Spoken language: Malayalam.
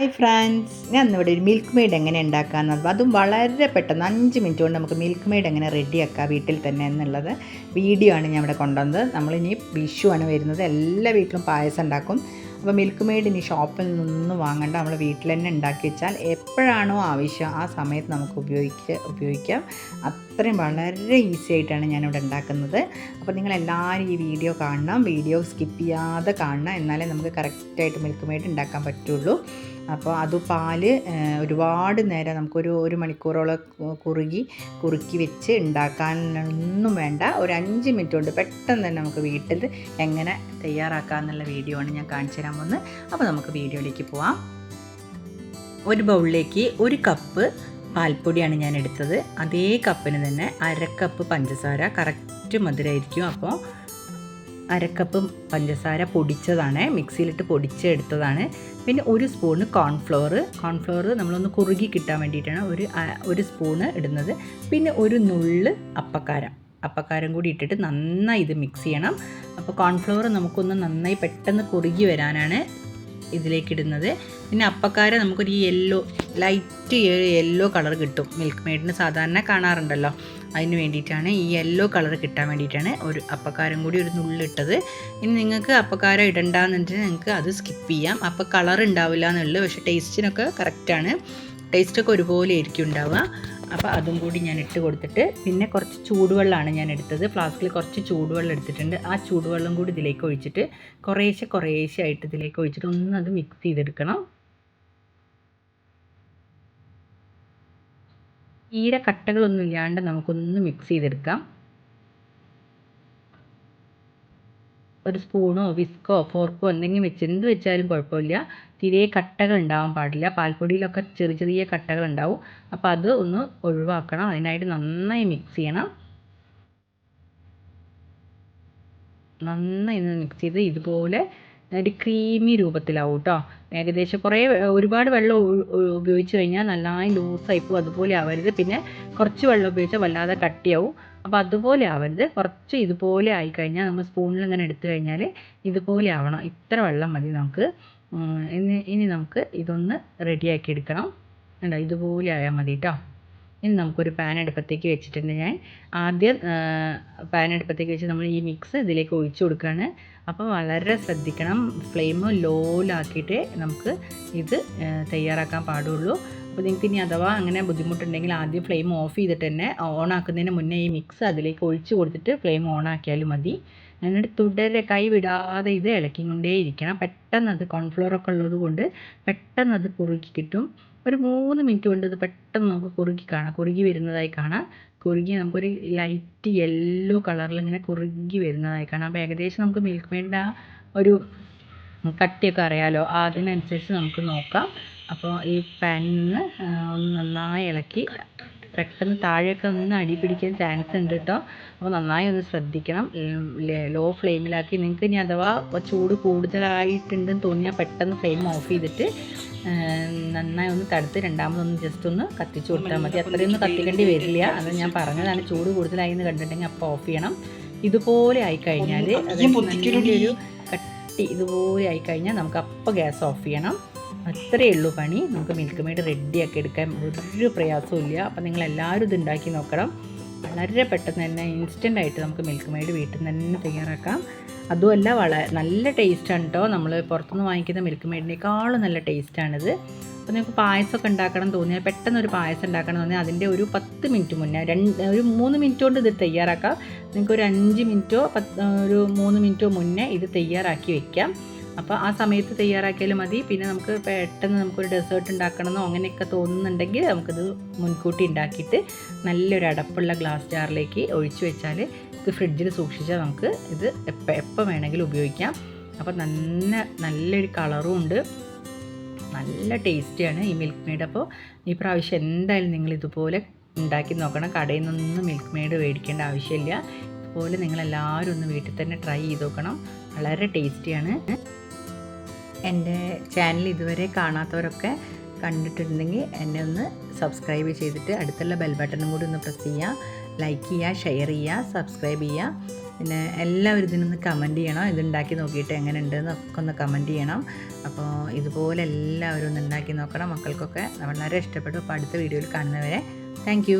ഹായ് ഫ്രണ്ട്സ് ഞാൻ ഇന്നിവിടെ ഒരു മിൽക്ക് മെയ്ഡ് എങ്ങനെ ഉണ്ടാക്കാമെന്നത് അതും വളരെ പെട്ടെന്ന് അഞ്ച് മിനിറ്റ് കൊണ്ട് നമുക്ക് മിൽക്ക് മെയ്ഡ് എങ്ങനെ റെഡിയാക്കാം വീട്ടിൽ തന്നെ എന്നുള്ളത് വീഡിയോ ആണ് ഞാൻ ഇവിടെ കൊണ്ടുവന്നത്. നമ്മളിനി ആണ് വരുന്നത്. എല്ലാ വീട്ടിലും പായസം ഉണ്ടാക്കും. അപ്പോൾ മിൽക്ക് മെയ്ഡ് ഇനി ഷോപ്പിൽ നിന്നൊന്നും വാങ്ങണ്ട. നമ്മൾ വീട്ടിൽ തന്നെ ഉണ്ടാക്കി വെച്ചാൽ എപ്പോഴാണോ ആവശ്യം ആ സമയത്ത് നമുക്ക് ഉപയോഗിക്ക ഉപയോഗിക്കാം. അത്രയും വളരെ ഈസി ആയിട്ടാണ് ഞാനിവിടെ ഉണ്ടാക്കുന്നത്. അപ്പോൾ നിങ്ങൾ എല്ലാവരും ഈ വീഡിയോ കാണണം. വീഡിയോ സ്കിപ്പ് ചെയ്യാതെ കാണണം. എന്നാലേ നമുക്ക് കറക്റ്റായിട്ട് മിൽക്ക് മെയ്ഡ് ഉണ്ടാക്കാൻ പറ്റുള്ളൂ. അപ്പോൾ അത് പാൽ ഒരുപാട് നേരം നമുക്കൊരു ഒരു മണിക്കൂറോളം കുറുകി കുറുക്കി വെച്ച് ഉണ്ടാക്കാനൊന്നും വേണ്ട. ഒരു അഞ്ച് മിനിറ്റ് കൊണ്ട് പെട്ടെന്ന് തന്നെ നമുക്ക് വീട്ടിൽ എങ്ങനെ തയ്യാറാക്കാമെന്നുള്ള വീഡിയോ ആണ് ഞാൻ കാണിച്ചു തരാൻ പോകുന്നത്. അപ്പോൾ നമുക്ക് വീഡിയോയിലേക്ക് പോവാം. ഒരു ബൗളിലേക്ക് ഒരു കപ്പ് പാൽപ്പൊടിയാണ് ഞാൻ എടുത്തത്. അതേ കപ്പിന് തന്നെ അര കപ്പ് പഞ്ചസാര. കറക്റ്റ് മധുരമായിരിക്കും അപ്പോൾ അരക്കപ്പ് പഞ്ചസാര പൊടിച്ചതാണ്. മിക്സിയിലിട്ട് പൊടിച്ചെടുത്തതാണ്. പിന്നെ ഒരു സ്പൂണ് കോൺഫ്ലോർ. കോൺഫ്ലോർ നമ്മളൊന്ന് കുറുകി കിട്ടാൻ വേണ്ടിയിട്ടാണ് ഒരു ഒരു സ്പൂണ് ഇടുന്നത്. പിന്നെ ഒരു നുള്ള് അപ്പക്കാരം. അപ്പക്കാരം കൂടി ഇട്ടിട്ട് നന്നായി ഇത് മിക്സ് ചെയ്യണം. അപ്പോൾ കോൺഫ്ലവർ നമുക്കൊന്ന് നന്നായി പെട്ടെന്ന് കുറുകി വരാനാണ് ഇതിലേക്ക് ഇടുന്നത് പിന്നെ അപ്പക്കാര നമുക്കൊരു യെല്ലോ ലൈറ്റ് യെല്ലോ കളർ കിട്ടും. മിൽക്ക് മെയ്ഡിന് സാധാരണ കാണാറുണ്ടല്ലോ. അതിന് വേണ്ടിയിട്ടാണ് ഈ യെല്ലോ കളർ കിട്ടാൻ വേണ്ടിയിട്ടാണ് ഒരു അപ്പക്കാരം കൂടി ഒരു നുള്ളിട്ടത്. ഇനി നിങ്ങൾക്ക് അപ്പക്കാരം ഇടണ്ടെന്നുണ്ടെങ്കിൽ നിങ്ങൾക്ക് അത് സ്കിപ്പ് ചെയ്യാം. അപ്പോൾ കളർ ഉണ്ടാവില്ല എന്നുള്ളത് പക്ഷേ ടേസ്റ്റിനൊക്കെ കറക്റ്റാണ് ടേസ്റ്റൊക്കെ ഒരുപോലെ ആയിരിക്കും ഉണ്ടാവുക. അപ്പോൾ അതും കൂടി ഞാൻ ഇട്ട് കൊടുത്തിട്ട് പിന്നെ കുറച്ച് ചൂടുവെള്ളമാണ് ഞാൻ എടുത്തത്. ഫ്ലാസ്കിൽ കുറച്ച് ചൂടുവെള്ളം എടുത്തിട്ടുണ്ട്. ആ ചൂടുവെള്ളം കൂടി ഇതിലേക്ക് ഒഴിച്ചിട്ട് കുറേശ്ശെ കുറേശ്ശെ ആയിട്ട് ഇതിലേക്ക് ഒഴിച്ചിട്ട് ഒന്ന് അത് മിക്സ് ചെയ്തെടുക്കണം. തീരെ കട്ടകളൊന്നും ഇല്ലാണ്ട് നമുക്കൊന്ന് മിക്സ് ചെയ്തെടുക്കാം. ഒരു സ്പൂണോ വിസ്കോ ഫോർക്കോ എന്തെങ്കിലും വെച്ച് എന്ത് വെച്ചാലും കുഴപ്പമില്ല. തീരെ കട്ടകൾ ഉണ്ടാവാൻ പാടില്ല. പാൽപ്പൊടിയിലൊക്കെ ചെറിയ ചെറിയ കട്ടകൾ ഉണ്ടാവും. അപ്പോൾ അത് ഒന്ന് ഒഴിവാക്കണം. അതിനായിട്ട് നന്നായി മിക്സ് ചെയ്യണം. നന്നായി ഒന്ന് മിക്സ് ചെയ്ത് ഇതുപോലെ ഒരു ക്രീമി രൂപത്തിലാവും കേട്ടോ ഏകദേശം കുറേ ഒരുപാട് വെള്ളം ഉപയോഗിച്ച് കഴിഞ്ഞാൽ നന്നായി ലൂസായി പോകും. അതുപോലെ ആവരുത്. പിന്നെ കുറച്ച് വെള്ളം ഉപയോഗിച്ചാൽ വല്ലാതെ കട്ടിയാവും. അപ്പോൾ അതുപോലെ ആവരുത്. കുറച്ച് ഇതുപോലെ ആയിക്കഴിഞ്ഞാൽ നമ്മൾ സ്പൂണിൽ ഇങ്ങനെ എടുത്തു കഴിഞ്ഞാൽ ഇതുപോലെ ആവണം. ഇത്ര വെള്ളം മതി നമുക്ക്. ഇനി ഇനി നമുക്ക് ഇതൊന്ന് റെഡിയാക്കി എടുക്കണം. ഇതുപോലെ ആയാൽ മതി കേട്ടോ ഇനി നമുക്കൊരു പാൻ അടുപ്പത്തേക്ക് വെച്ചിട്ടുണ്ട് ഞാൻ. ആദ്യം പാൻ അടുപ്പത്തേക്ക് വെച്ച് നമ്മൾ ഈ മിക്സ് ഇതിലേക്ക് ഒഴിച്ചു കൊടുക്കുകയാണ്. അപ്പോൾ വളരെ ശ്രദ്ധിക്കണം. ഫ്ലെയിം ലോയിലാക്കിയിട്ട് നമുക്ക് ഇത് തയ്യാറാക്കാൻ പാടുള്ളൂ. അപ്പോൾ നിങ്ങൾക്ക് ഇനി അഥവാ അങ്ങനെ ബുദ്ധിമുട്ടുണ്ടെങ്കിൽ ആദ്യം ഫ്ലെയിം ഓഫ് ചെയ്തിട്ട് തന്നെ ഓൺ ആക്കുന്നതിന് മുന്നേ ഈ മിക്സ് അതിലേക്ക് ഒഴിച്ചു കൊടുത്തിട്ട് ഫ്ലെയിം ഓൺ ആക്കിയാലും മതി. എന്നിട്ട് തുടരെ കൈ വിടാതെ ഇത് ഇളക്കിക്കൊണ്ടേ ഇരിക്കണം പെട്ടെന്ന് അത് കോൺഫ്ലോർ ഒക്കെ ഉള്ളത് കൊണ്ട് പെട്ടെന്ന് അത് കുറുക്കി കിട്ടും. ഒരു മൂന്ന് മിനിറ്റ് കൊണ്ട് ഇത് പെട്ടെന്ന് നമുക്ക് കുറുകി കാണാം. കുറുകി വരുന്നതായി കാണാം. കുറുകി നമുക്കൊരു ലൈറ്റ് യെല്ലോ കളറിൽ ഇങ്ങനെ കുറുകി വരുന്നതായി കാണാം. അപ്പോൾ ഏകദേശം നമുക്ക് മിൽക്ക് മെയ്ഡിന്റെ ആ ഒരു കട്ടിയൊക്കെ അറിയാമല്ലോ അതിനനുസരിച്ച് നമുക്ക് നോക്കാം. അപ്പോൾ ഈ പാനിൽ നിന്ന് ഒന്ന് നന്നായി ഇളക്കി പെട്ടെന്ന് താഴെയൊക്കെ ഒന്ന് അടി പിടിക്കാൻ ചാൻസ് ഉണ്ട് കേട്ടോ അപ്പോൾ നന്നായി ഒന്ന് ശ്രദ്ധിക്കണം. ലോ ഫ്ലെയിമിലാക്കി നിങ്ങൾക്ക് ഇനി അഥവാ ചൂട് കൂടുതലായിട്ടുണ്ടെന്ന് തോന്നിയാൽ പെട്ടെന്ന് ഫ്ലെയിം ഓഫ് ചെയ്തിട്ട് നന്നായി ഒന്ന് തടുത്ത് രണ്ടാമതൊന്ന് ജസ്റ്റ് ഒന്ന് കത്തിച്ച് കൊടുത്താൽ മതി. അത്രയൊന്നും കത്തിക്കേണ്ടി വരില്ല. അത് ഞാൻ പറഞ്ഞതാണ് ചൂട് കൂടുതലായി എന്ന് കണ്ടിട്ടുണ്ടെങ്കിൽ അപ്പോൾ ഓഫ് ചെയ്യണം. ഇതുപോലെ ആയിക്കഴിഞ്ഞാൽ ഒരു കട്ടി ഇതുപോലെ ആയിക്കഴിഞ്ഞാൽ നമുക്ക് അപ്പോൾ ഗ്യാസ് ഓഫ് ചെയ്യണം. അത്രയേ ഉള്ളൂ പണി. നമുക്ക് മിൽക്ക് മെയ്ഡ് റെഡിയാക്കി എടുക്കാൻ ഒരു പ്രയാസവും ഇല്ല. അപ്പോൾ നിങ്ങൾ എല്ലാവരും ഇത് ഉണ്ടാക്കി നോക്കണം. വളരെ പെട്ടെന്ന് തന്നെ ഇൻസ്റ്റന്റ് ആയിട്ട് നമുക്ക് മിൽക്ക് മെയ്ഡ് വീട്ടിൽ നിന്ന് തന്നെ തയ്യാറാക്കാം. അതുമല്ല വളരെ നല്ല ടേസ്റ്റാണ് കേട്ടോ നമ്മൾ പുറത്തുനിന്ന് വാങ്ങിക്കുന്ന മിൽക്ക് മെയ്ഡിനേക്കാളും നല്ല ടേസ്റ്റാണിത് അപ്പോൾ നിങ്ങൾക്ക് പായസമൊക്കെ ഉണ്ടാക്കണം തോന്നിയാൽ പെട്ടെന്ന് ഒരു പായസം ഉണ്ടാക്കണം തോന്നിയാൽ അതിന്റെ ഒരു പത്ത് മിനിറ്റ് മുന്നേ രണ്ട് ഒരു മൂന്ന് മിനിറ്റ് കൊണ്ട് ഇത് തയ്യാറാക്കാം. നിങ്ങൾക്ക് ഒരു അഞ്ച് മിനിറ്റോ പത്ത് ഒരു മൂന്ന് മിനിറ്റോ മുന്നേ ഇത് തയ്യാറാക്കി വെക്കാം. അപ്പോൾ ആ സമയത്ത് തയ്യാറാക്കിയാലും മതി. പിന്നെ നമുക്ക് പെട്ടെന്ന് നമുക്കൊരു ഡെസേർട്ട് ഉണ്ടാക്കണമെന്നോ അങ്ങനെയൊക്കെ തോന്നുന്നുണ്ടെങ്കിൽ നമുക്കിത് മുൻകൂട്ടി ഉണ്ടാക്കിയിട്ട് നല്ലൊരു അടപ്പുള്ള ഗ്ലാസ് ജാറിലേക്ക് ഒഴിച്ചു വെച്ചാൽ ഇത് ഫ്രിഡ്ജിൽ സൂക്ഷിച്ചാൽ നമുക്ക് ഇത് എപ്പോൾ എപ്പോൾ വേണമെങ്കിലും ഉപയോഗിക്കാം. അപ്പോൾ നല്ല നല്ലൊരു കളറും ഉണ്ട്. നല്ല ടേസ്റ്റിയാണ് ഈ മിൽക്ക് മെയ്ഡ് അപ്പോൾ ഈ പ്രാവശ്യം എന്തായാലും നിങ്ങൾ ഇതുപോലെ ഉണ്ടാക്കി നോക്കണം. കടയിൽ നിന്നൊന്നും മിൽക്ക് മെയ്ഡ് മേടിക്കേണ്ട ആവശ്യമില്ല. ഇതുപോലെ നിങ്ങളെല്ലാവരും ഒന്ന് വീട്ടിൽ തന്നെ ട്രൈ ചെയ്ത് നോക്കണം. വളരെ ടേസ്റ്റിയാണ് എന്റെ ചാനൽ ഇതുവരെ കാണാത്തവരൊക്കെ കണ്ടിട്ടുണ്ടെങ്കിൽ എന്നെ ഒന്ന് സബ്സ്ക്രൈബ് ചെയ്തിട്ട് അടുത്തുള്ള ബെൽ ബട്ടണും കൂടി ഒന്ന് പ്രസ് ചെയ്യുക. ലൈക്ക് ചെയ്യുക ഷെയർ ചെയ്യുക സബ്സ്ക്രൈബ് ചെയ്യുക. പിന്നെ എല്ലാവരും ഇതിനൊന്ന് കമന്റ് ചെയ്യണം. ഇത് ഉണ്ടാക്കി നോക്കിയിട്ട് എങ്ങനെ ഉണ്ടെന്നൊക്കെ ഒന്ന് കമന്റ് ചെയ്യണം. അപ്പോൾ ഇതുപോലെ എല്ലാവരും ഒന്ന് ഉണ്ടാക്കി നോക്കണം. മക്കൾക്കൊക്കെ വളരെ ഇഷ്ടപ്പെട്ടു. അപ്പോൾ അടുത്ത വീഡിയോയിൽ കാണുന്നവരെ താങ്ക്